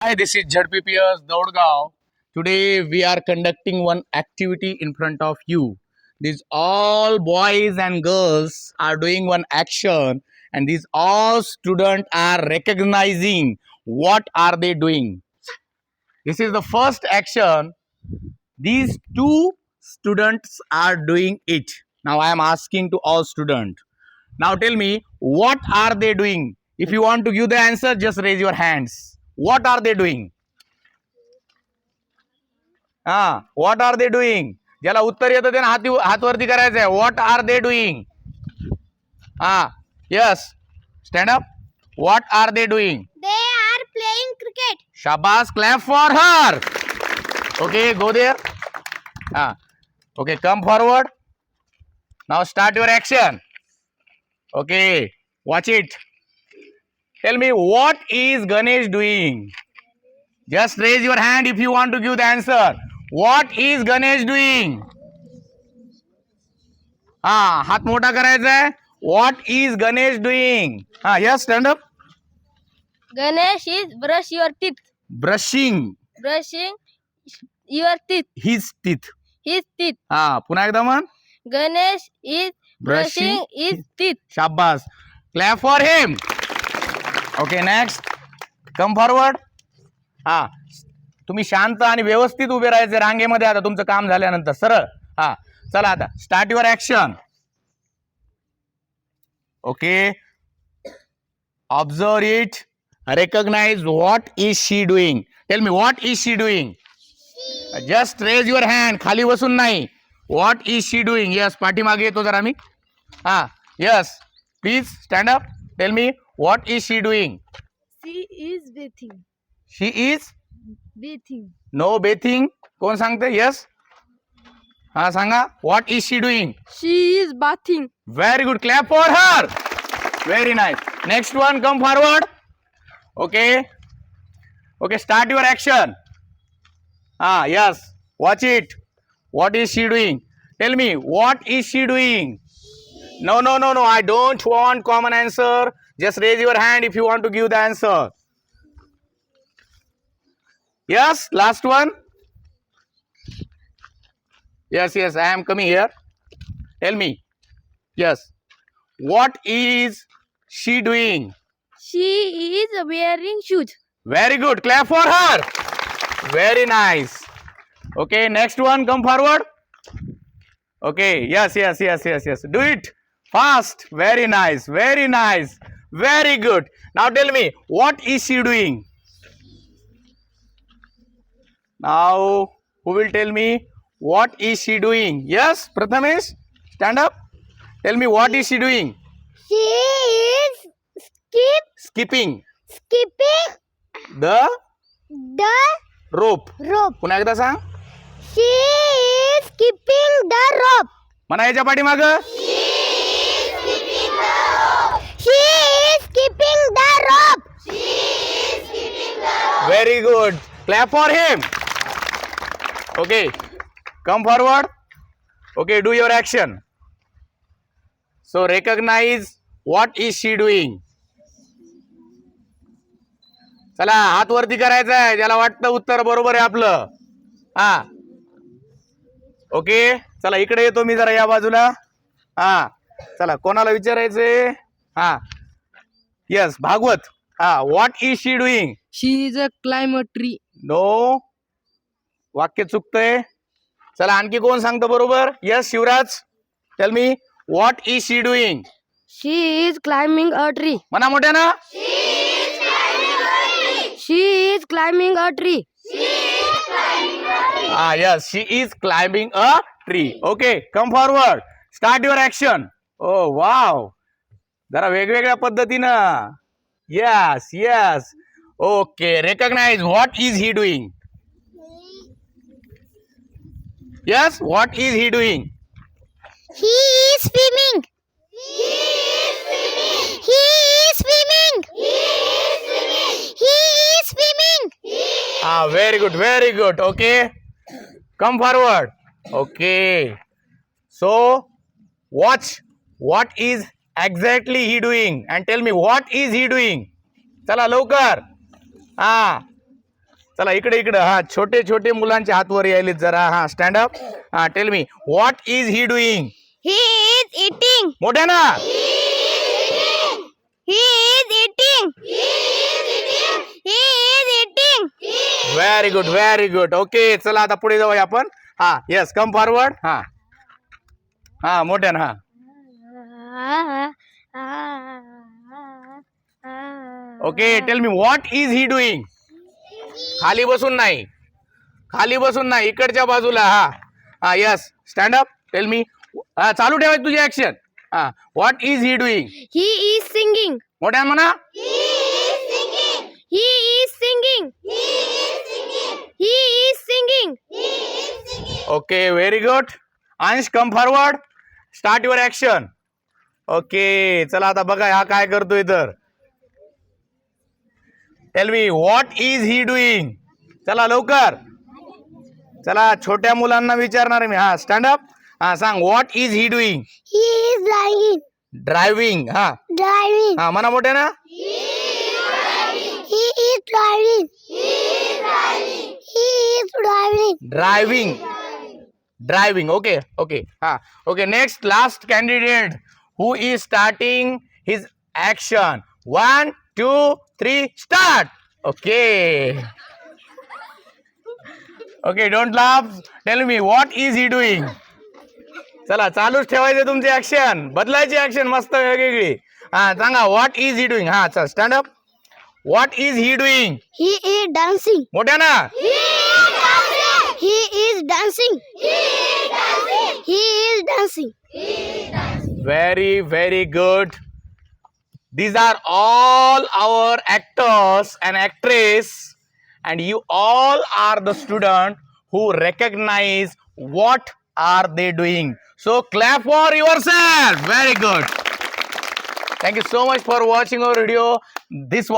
Hi, this is ZPPS Daudgaon. Today we are conducting one activity in front of you. These all boys and girls are doing one action and these all students are recognizing what are they doing. This is the first action. These two students are doing it. Now I am asking to all students. Now tell me what are they doing? If you want to give the answer, just raise your hands. What are they doing? हा what are they doing ज्याला उत्तर येतं त्यानं हाती हातवरती करायचं आहे what are they doing हा yes stand up what are they doing They are playing cricket. शाबास clap for her okay go there हा okay come forward now start your action okay watch it tell me what is Ganesh doing just raise your hand if you want to give the answer what is Ganesh doing हा हात मोठा करायचा आहे. What is Ganesh doing हा yes stand up Ganesh is brush your teeth. Brushing Brushing your teeth. His teeth His teeth. हा पुन्हा एकदा म्हण. Ganesh is Brushing brushing his teeth. शाबास clap for him okay next come forward हा. तुम्ही शांत आणि व्यवस्थित उभे राहायचे रांगेमध्ये आता तुमचं काम झाल्यानंतर. सरळ. हा. चला आता. Start your action okay observe it recognise what is she doing tell me what is she doing just raise your hand खाली बसून नाही. What is she doing yes पाठीमागे येतो जरा मी. हा. Yes please stand up tell me what is she doing She is bathing. She is Bathing. No bathing कोण सांगते यस हा सांगा what is she doing She is bathing. Very good clap for her very nice next one come forward okay okay start your action हा yes watch it what is she doing tell me what is she doing No, no, no, no. I don't want common answer. Just raise your hand if you want to give the answer. Yes, last one. Yes, yes, I am coming here. Tell me. Yes. What is she doing? She is wearing shoes. Very good. Clap for her. Very nice. Okay, next one. Come forward. Okay, yes, yes, yes, yes, yes. Do it fast. Very nice, very nice, very good. Now tell me, what is she doing? Now, who will tell me what is she doing? Yes, Prathamesh, stand up. Tell me, what is she doing? She is skip Skipping skipping the the rope. rope. पुन्हा एकदा सांग She is skipping the rope. म्हणा याच्या पाठीमाग She is skipping the rope. Very good clap for him okay come forward okay do your action so recognise what is she doing चला हात वरती करायचं आहे. ज्याला वाटतं उत्तर बरोबर आहे आपलं. हा. ओके चला इकडे येतो मी जरा या बाजूला. हा. चला कोणाला विचारायचंय? हा. यस भागवत. हा what is she doing She is a climb a tree. No वाक्य चुकतंय. चला आणखी कोण सांगतं बरोबर? Yes Shivraj? Tell me what is she doing She is climbing a tree. म्हणा मोठ्यानं She is climbing a tree. हा yes she is climbing a tree okay come forward start your action oh wow जरा वेगवेगळ्या पद्धतीनं. Yes yes Okay, recognize what is he doing? Yes, what is he doing? He is swimming. He is swimming. He is swimming. He is swimming. He is swimming. Ah, very good, very good. Okay. Come forward. Okay. So, watch what is exactly he doing and tell me what is he doing. Chala, lowkar. हा. चला इकडे इकडे. हा छोटे छोटे मुलांचे हात वर यायलेत जरा. हा स्टँड अप हा tell me what is he doing He is eating. मोठ्या ना He is eating. He is eating. He is eating. Very good very good okay चला आता पुढे जाऊया आपण. हा येस कम फॉरवर्ड हा. हा मोठ्यान हा. Okay tell me what is he doing खाली बसून नाही खाली बसून नाही इकडच्या बाजूला हा हा yes stand up tell me हा चालू ठेवायची तुझी ऍक्शन हा what is he doing He is singing. मोठ्या म्हणा He is singing. He is singing. He is singing. He is singing. He is singing. Okay very good Ansh come forward start your action okay चला आता बघा हा काय करतोय तर tell me what is he doing चला लवकर चला छोट्या मुलांना विचारणार मी हा स्टँड अप हा सांग what is he doing He is driving. Driving हा Driving. हा म्हणा मोठ्या ना He is driving. He is driving. He is driving. Driving driving okay okay हा okay next last candidate who is starting his action one two three start! Okay. Okay don't laugh tell me what is he doing चला चालूच ठेवायचे तुमची action बदलायची action मस्त वेगवेगळी. हा सांगा व्हॉट इज ही डुईंग हा चल stand up what is he doing He is dancing. मोठ्या ना? He is dancing. He is dancing. He is dancing. These are all our actors and actress, and you all are the student who recognize what are they doing. So clap for yourself. Very good. Thank you so much for watching our video. This was